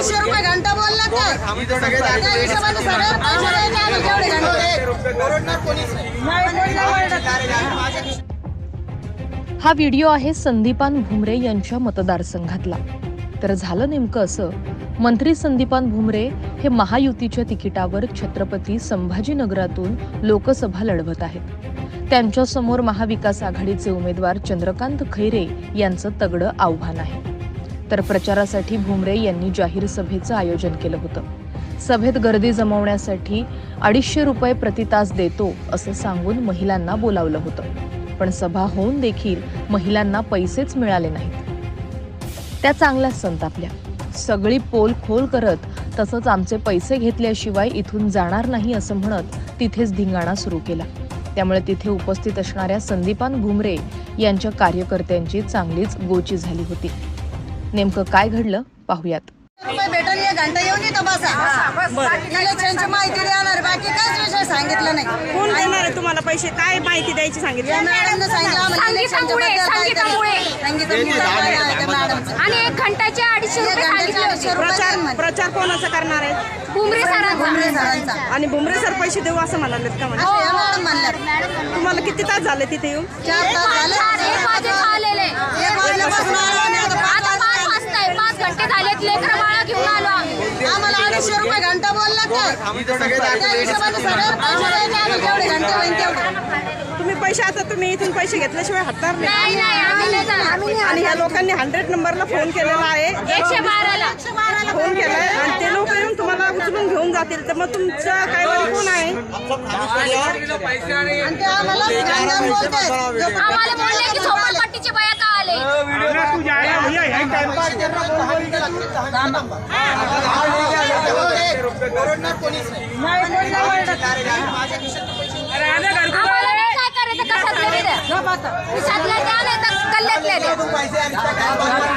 अडीचशे रुपये घंटा बोलला काय त्या हिशोबाने सगळ्यावर पैसे द्यायचे आम्ही जेवढे घंटे हा व्हिडिओ आहे संदीपान भुमरे यांच्या मतदारसंघातला. तर झालं नेमकं असं. मंत्री संदीपान भुमरे हे महायुतीच्या तिकिटावर छत्रपती संभाजीनगरातून लोकसभा लढवत आहेत. त्यांच्यासमोर महाविकास आघाडीचे उमेदवार चंद्रकांत खैरे यांचं तगडं आव्हान आहे. तर प्रचारासाठी भुमरे यांनी जाहीर सभेचं आयोजन केलं होतं. सभेत गर्दी जमवण्यासाठी अडीचशे रुपये प्रतितास देतो असं सांगून महिलांना बोलावलं होतं. पण सभा होऊन देखील महिलांना पैसेच मिळाले नाहीत. त्या चांगल्याच संतापल्या सगळी पोल खोल करत तसंच आमचे पैसे घेतल्याशिवाय इथून जाणार नाही असं म्हणत तिथेच धिंगाणा सुरू केला. त्यामुळे तिथे उपस्थित असणाऱ्या संदीपान भुमरे यांच्या कार्यकर्त्यांची चांगलीच गोची झाली होती. नेमकं काय घडलं पाहूयात. रुपये भेटल एक घंटा येऊन येतो बसा इलेक्शनची माहिती देणार बाकी काहीच विषय सांगितलं नाही. कोण देणार आहे तुम्हाला पैसे? काय माहिती द्यायची सांगितली. आणि एक घंट्याचे अडीचशे रुपये प्रचार. प्रचार कोणाचा करणार आहे? भुमरे सरांचा. आणि भुमरे सर पैसे देऊ असं म्हणालेत का म्हणे? असं या मॅडम म्हणल्या तुम्हाला किती तास झाले तिथे येऊन? चार तास झाले चार एक वाजे आलेले एक वाजल्यापासून आलो आणि आता पाच आता पाच वाजता आहे पाच झालेत लेकर बाळा घेऊन आलो आम्ही. आम्हाला अडीचशे रुपये घंटा बोलला काय त्या हिशोबाने सगळ्यावर पैसे द्यायचे आम्ही जेवढे घंटे होईल तेवढे. तुम्ही पैसे आता तुम्ही इथून पैसे घेतल्याशिवाय हटणार नाही. नाही नाही आम्ही नाही जाणार. आणि ह्या लोकांनी हंड्रेड नंबरला फोन केलेला आहे. एकशे बाराला. फोन केलाय. आणि ते लोक येऊन तुम्हाला उचलून घेऊन जातील. तर मग तुमचं काय वाली कोण आहे. आणि ते आम्हाला गांजाम बोलले की झोपडपट्टीचे बाया का आले. खिशातले द्या नाही तर कल्ल्यातले द्या